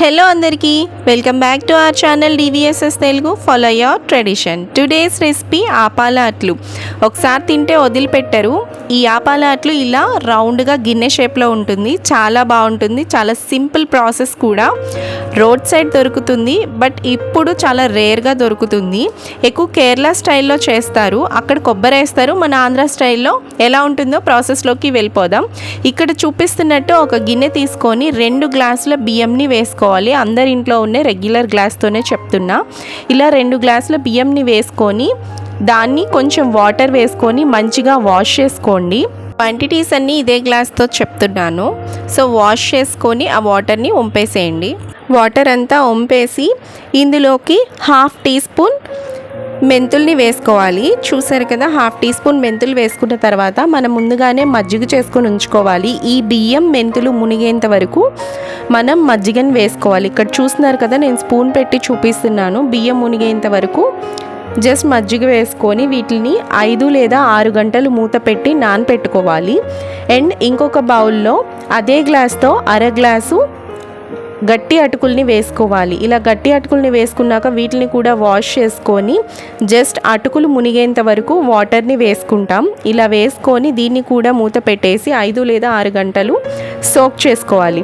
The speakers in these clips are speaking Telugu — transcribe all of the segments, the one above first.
హలో అందరికీ. Welcome back to our channel DVSS Telugu follow your tradition today's recipe ఆపాల అట్లు. ఒకసారి తింటే వదిలిపెట్టరు. ఈ ఆపాల అట్లు ఇలా రౌండ్గా గిన్నె షేప్లో ఉంటుంది. చాలా బాగుంటుంది. చాలా సింపుల్ ప్రాసెస్ కూడా. రోడ్ సైడ్ దొరుకుతుంది. బట్ ఇప్పుడు చాలా రేర్గా దొరుకుతుంది. ఎక్కువ కేరళ స్టైల్లో చేస్తారు. అక్కడ కొబ్బరి వేస్తారు. మన ఆంధ్ర స్టైల్లో ఎలా ఉంటుందో ప్రాసెస్లోకి వెళ్ళిపోదాం. ఇక్కడ చూపిస్తున్నట్టు ఒక గిన్నె తీసుకొని రెండు గ్లాసుల బియ్యంని వేసుకోవాలి. అందరి ఇంట్లో ఉండే రెగ్యులర్ గ్లాస్తోనే చెప్తున్నా. ఇలా రెండు గ్లాసుల బియ్యంని వేసుకొని దాన్ని కొంచెం వాటర్ వేసుకొని మంచిగా వాష్ చేసుకోండి. క్వాంటిటీస్ అన్నీ ఇదే గ్లాస్తో చెప్తున్నాను. సో వాష్ చేసుకొని ఆ వాటర్ని వంపేసేయండి. వాటర్ అంతా వంపేసి ఇందులోకి హాఫ్ టీ స్పూన్ మెంతుల్ని వేసుకోవాలి. చూసారు కదా హాఫ్ టీ స్పూన్ మెంతులు వేసుకున్న తర్వాత మనం ముందుగానే మజ్జిగ చేసుకొని ఉంచుకోవాలి. ఈ బియ్యం మెంతులు మునిగేంత వరకు మనం మజ్జిగని వేసుకోవాలి. ఇక్కడ చూస్తున్నారు కదా నేను స్పూన్ పెట్టి చూపిస్తున్నాను. బియ్యం మునిగేంత వరకు జస్ట్ మజ్జిగ వేసుకొని వీటిని ఐదు లేదా ఆరు గంటలు మూత పెట్టి నానపెట్టుకోవాలి. అండ్ ఇంకొక బౌల్లో అదే గ్లాస్తో అర గ్లాసు గట్టి అటుకుల్ని వేసుకోవాలి. ఇలా గట్టి అటుకుల్ని వేసుకున్నాక వీటిని కూడా వాష్ చేసుకొని జస్ట్ అటుకులు మునిగేంత వరకు వాటర్ని వేసుకుంటాం. ఇలా వేసుకొని దీన్ని కూడా మూత పెట్టేసి ఐదు లేదా ఆరు గంటలు సోక్ చేసుకోవాలి.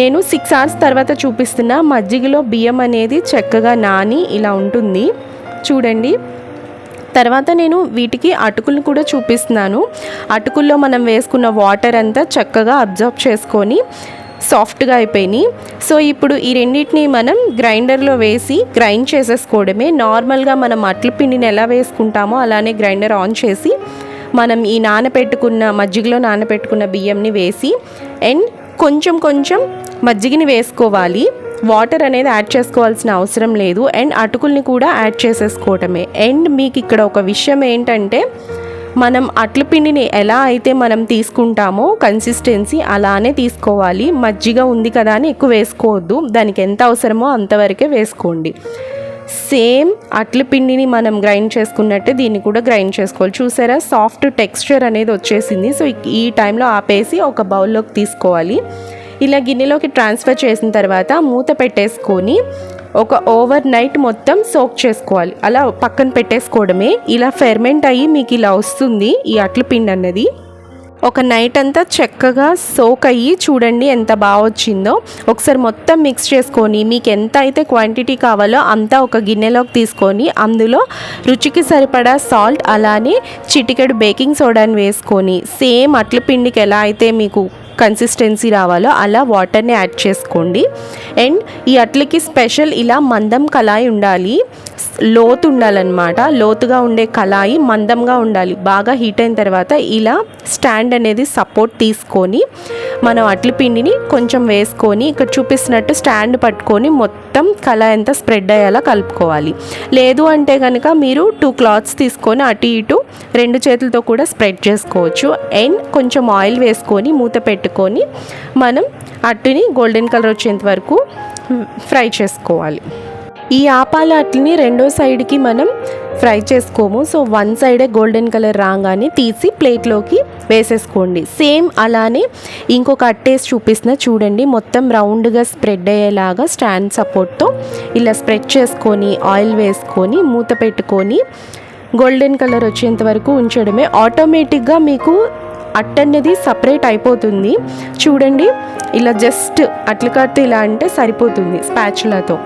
నేను సిక్స్ అవర్స్ తర్వాత చూపిస్తున్న మజ్జిగలో బియ్యం అనేది చక్కగా నాని ఇలా ఉంటుంది. చూడండి. తర్వాత నేను వీటికి అటుకులను కూడా చూపిస్తున్నాను. అటుకుల్లో మనం వేసుకున్న వాటర్ అంతా చక్కగా అబ్జర్వ్ చేసుకొని సాఫ్ట్గా అయిపోయినాయి. సో ఇప్పుడు ఈ రెండింటిని మనం గ్రైండర్లో వేసి గ్రైండ్ చేసేసుకోవడమే. నార్మల్గా మనం అట్ల పిండిని ఎలా వేసుకుంటామో అలానే గ్రైండర్ ఆన్ చేసి మనం ఈ నానపెట్టుకున్న మజ్జిగలో నానపెట్టుకున్న బియ్యంని వేసి అండ్ కొంచెం కొంచెం మజ్జిగని వేసుకోవాలి. వాటర్ అనేది యాడ్ చేసుకోవాల్సిన అవసరం లేదు. అండ్ అటుకుల్ని కూడా యాడ్ చేసేసుకోవటమే అండ్ మీకు ఇక్కడ ఒక విషయం ఏంటంటే మనం అట్ల పిండిని ఎలా అయితే మనం తీసుకుంటామో కన్సిస్టెన్సీ అలానే తీసుకోవాలి. మజ్జిగ ఉంది కదా అని ఎక్కువ వేసుకోవద్దు. దానికి ఎంత అవసరమో అంతవరకే వేసుకోండి. సేమ్ అట్ల పిండిని మనం గ్రైండ్ చేసుకున్నట్టే దీన్ని కూడా గ్రైండ్ చేసుకోవాలి. చూసారా? సాఫ్ట్ టెక్స్చర్ అనేది వచ్చేసింది. సో ఈ టైంలో ఆపేసి ఒక బౌల్లోకి తీసుకోవాలి. ఇలా గిన్నెలోకి ట్రాన్స్ఫర్ చేసిన తర్వాత మూత పెట్టేసుకొని ఒక ఓవర్ నైట్ మొత్తం సోక్ చేసుకోవాలి. అలా పక్కన పెట్టేసుకోవడమే. ఇలా ఫెర్మెంట్ అయ్యి మీకు ఇలా వస్తుంది ఈ అట్లు పిండి అన్నది. ఒక నైట్ అంతా చక్కగా సోక్ అయ్యి చూడండి ఎంత బాగా వచ్చిందో. ఒకసారి మొత్తం మిక్స్ చేసుకొని మీకు ఎంత అయితే క్వాంటిటీ కావాలో అంతా ఒక గిన్నెలోకి తీసుకొని అందులో రుచికి సరిపడా సాల్ట్ అలానే చిటికెడు బేకింగ్ సోడాని వేసుకొని సేమ్ అట్ల పిండికి ఎలా అయితే మీకు కన్సిస్టెన్సీ రావాలో అలా వాటర్ని యాడ్ చేసుకోండి. అండ్ ఈ అట్లకి స్పెషల్ ఇలా మందం కళాయి ఉండాలి. లోతు ఉండాలన్నమాట లోతుగా ఉండే కళాయి మందంగా ఉండాలి. బాగా హీట్ అయిన తర్వాత ఇలా స్టాండ్ అనేది సపోర్ట్ తీసుకొని మనం అట్ల పిండిని కొంచెం వేసుకొని ఇక్కడ చూపిస్తున్నట్టు స్టాండ్ పట్టుకొని మొత్తం కళాయి అంతా స్ప్రెడ్ అయ్యేలా కలుపుకోవాలి. లేదు అంటే కనుక మీరు టూ క్లాత్స్ తీసుకొని అటు ఇటు రెండు చేతులతో కూడా స్ప్రెడ్ చేసుకోవచ్చు. అండ్ కొంచెం ఆయిల్ వేసుకొని మూత పెట్టుకొని మనం అట్టుని గోల్డెన్ కలర్ వచ్చేంత వరకు ఫ్రై చేసుకోవాలి. ఈ ఆపాలాట్ని రెండో సైడ్కి మనం ఫ్రై చేసుకోము. సో వన్ సైడే గోల్డెన్ కలర్ రాగానే తీసి ప్లేట్లోకి వేసేసుకోండి. సేమ్ అలానే ఇంకొక అట్టేసి చూపిస్తున్న చూడండి. మొత్తం రౌండ్గా స్ప్రెడ్ అయ్యేలాగా స్టాండ్ సపోర్ట్తో ఇలా స్ప్రెడ్ చేసుకొని ఆయిల్ వేసుకొని మూత పెట్టుకొని గోల్డెన్ కలర్ వచ్చేంత వరకు ఉంచడమే. ఆటోమేటిక్గా మీకు అట్ట అనేది సపరేట్ అయిపోతుంది. చూడండి ఇలా జస్ట్ అట్ల కడితే ఇలా అంటే సరిపోతుంది స్పాచులతో.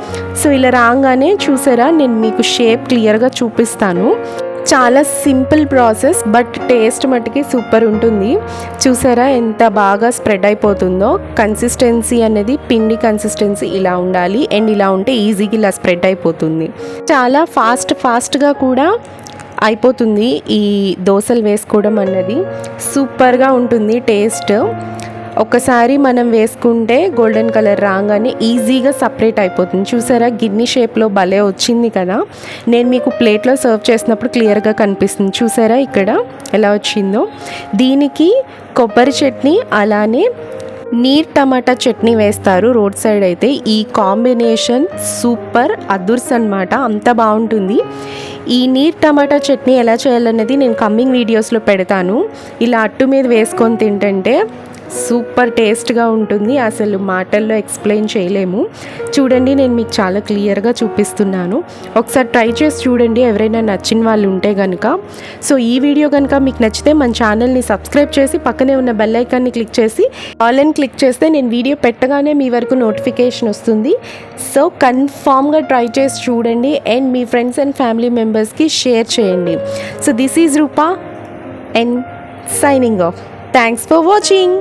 సో ఇలా రాగానే చూసారా నేను మీకు షేప్ క్లియర్గా చూపిస్తాను. చాలా సింపుల్ ప్రాసెస్ బట్ టేస్ట్ మట్టుకి సూపర్ ఉంటుంది. చూసారా ఎంత బాగా స్ప్రెడ్ అయిపోతుందో. కన్సిస్టెన్సీ అనేది పిండి కన్సిస్టెన్సీ ఇలా ఉండాలి. అండ్ ఇలా ఉంటే ఈజీగా ఇలా స్ప్రెడ్ అయిపోతుంది. చాలా ఫాస్ట్ ఫాస్ట్గా కూడా అయిపోతుంది. ఈ దోశలు వేసుకోవడం అన్నది సూపర్గా ఉంటుంది టేస్ట్. ఒకసారి మనం వేసుకుంటే గోల్డెన్ కలర్ రాగానే ఈజీగా సపరేట్ అయిపోతుంది. చూసారా? గిన్నె షేప్లో భలే వచ్చింది కదా? నేను మీకు ప్లేట్లో సర్వ్ చేసినప్పుడు క్లియర్గా కనిపిస్తుంది. చూసారా ఇక్కడ ఎలా వచ్చిందో? దీనికి కొబ్బరి చట్నీ అలానే నీర్ టమాటా చట్నీ వేస్తారు. రోడ్ సైడ్ అయితే ఈ కాంబినేషన్ సూపర్ అదుర్స్ అనమాట అంత బాగుంటుంది. ఈ నీర్ టమాటా చట్నీ ఎలా చేయాలనేది నేను కమ్మింగ్ వీడియోస్లో పెడతాను. ఇలా అట్టు మీద వేసుకొని తింటుంటే సూపర్ టేస్ట్గా ఉంటుంది. అసలు మాటల్లో ఎక్స్ప్లెయిన్ చేయలేము. చూడండి నేను మీకు చాలా క్లియర్గా చూపిస్తున్నాను. ఒకసారి ట్రై చేసి చూడండి ఎవరైనా నచ్చిన వాళ్ళు ఉంటే కనుక సో ఈ వీడియో కనుక మీకు నచ్చితే మన ఛానల్ని సబ్స్క్రైబ్ చేసి పక్కనే ఉన్న బెల్ ఐకాన్ని క్లిక్ చేసి ఆల్ అని క్లిక్ చేస్తే నేను వీడియో పెట్టగానే మీ వరకు నోటిఫికేషన్ వస్తుంది. సో కన్ఫామ్గా ట్రై చేసి చూడండి అండ్ మీ ఫ్రెండ్స్ అండ్ ఫ్యామిలీ మెంబర్స్కి షేర్ చేయండి. So this is Rupa and signing off. Thanks for watching.